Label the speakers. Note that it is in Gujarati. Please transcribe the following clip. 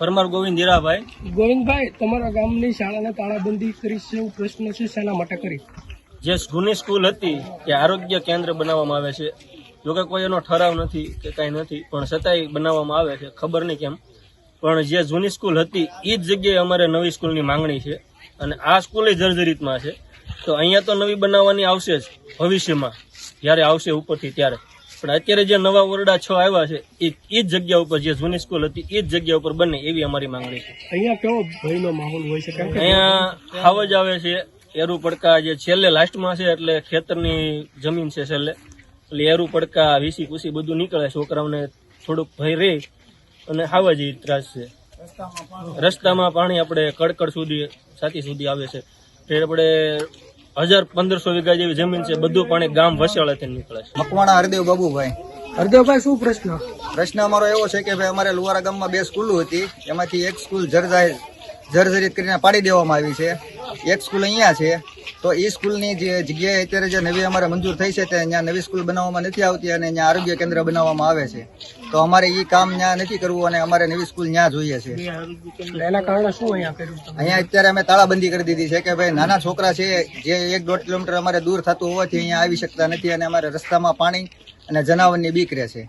Speaker 1: પરમાર ગોવિંદ હીરાભાઈ.
Speaker 2: ગોવિંદભાઈ તમારા ગામની શાળાને તાળાબંધી કરી છે એવું પ્રશ્ન છે શેના માટે કરી?
Speaker 1: જે જૂની સ્કૂલ હતી તે આરોગ્ય કેન્દ્ર બનાવવામાં આવે છે. જોકે કોઈ એનો ઠરાવ નથી કે કાંઈ નથી પણ છતાંય બનાવવામાં આવે છે ખબર નહીં કેમ. પણ જે જૂની સ્કૂલ હતી એ જ જગ્યાએ અમારે નવી સ્કૂલની માંગણી છે. અને આ સ્કૂલ જર્જરિતમાં છે. તો અહીંયા તો નવી બનાવવાની આવશે જ ભવિષ્યમાં. જ્યારે આવશે ઉપરથી ત્યારે. પણ અત્યારે જે નવા ઓરડા છ આવ્યા છે એ એ જ જગ્યા ઉપર જે જૂની સ્કૂલ હતી એ જ જગ્યા ઉપર બને એવી અમારી માંગણી છે.
Speaker 2: અહીંયા કેવો ભયનો માહોલ હોય છે?
Speaker 1: અહીંયા હાવ જ આવે છે એરુ પડકા જે છેલ્લે લાસ્ટમાં છે એટલે ખેતરની જમીન છે છેલ્લે. એટલે એરુ પડકા વીસી કુસી બધું નીકળે છોકરાઓને થોડુંક ભય રહે અને હાવ જ ત્રાસ છે. રસ્તામાં પાણી. આપણે કડકડ સુધી સાથી સુધી આવે છે. એટલે આપણે હજાર પંદરસો વીઘા જેવી જમીન છે બધું પાણી ગામ વસાળેથી નીકળે છે.
Speaker 3: મકવાણા હરદેવ બાબુભાઈ.
Speaker 2: હરદેવભાઈ શું પ્રશ્ન?
Speaker 3: પ્રશ્ન અમારો એવો છે કે ભાઈ અમારે લુવારા ગામમાં બે સ્કૂલો હતી એમાંથી એક સ્કૂલ જર્જાય જર્જરિત કરીને પાડી દેવામાં આવી છે. એક સ્કૂલ અહીંયા છે તો એ સ્કૂલની જે જગ્યાએ અત્યારે જે નવી અમારે મંજૂર થઈ છે તે અહીંયા નવી સ્કૂલ બનાવવામાં નથી આવતી અને અહીંયા આરોગ્ય કેન્દ્ર બનાવવામાં આવે છે. તો અમારે એ કામ ત્યાં નથી કરવું અને અમારે નવી સ્કૂલ ત્યાં જોઈએ છે.
Speaker 2: એના કારણે શું અહીંયા કર્યું
Speaker 3: અહીંયા અત્યારે અમે તાળાબંધી કરી દીધી છે કે ભાઈ નાના છોકરા છે જે એક દોઢ કિલોમીટર અમારે દૂર થતું હોવાથી અહીંયા આવી શકતા નથી અને અમારે રસ્તામાં પાણી અને જનાવરની બીક રહે છે.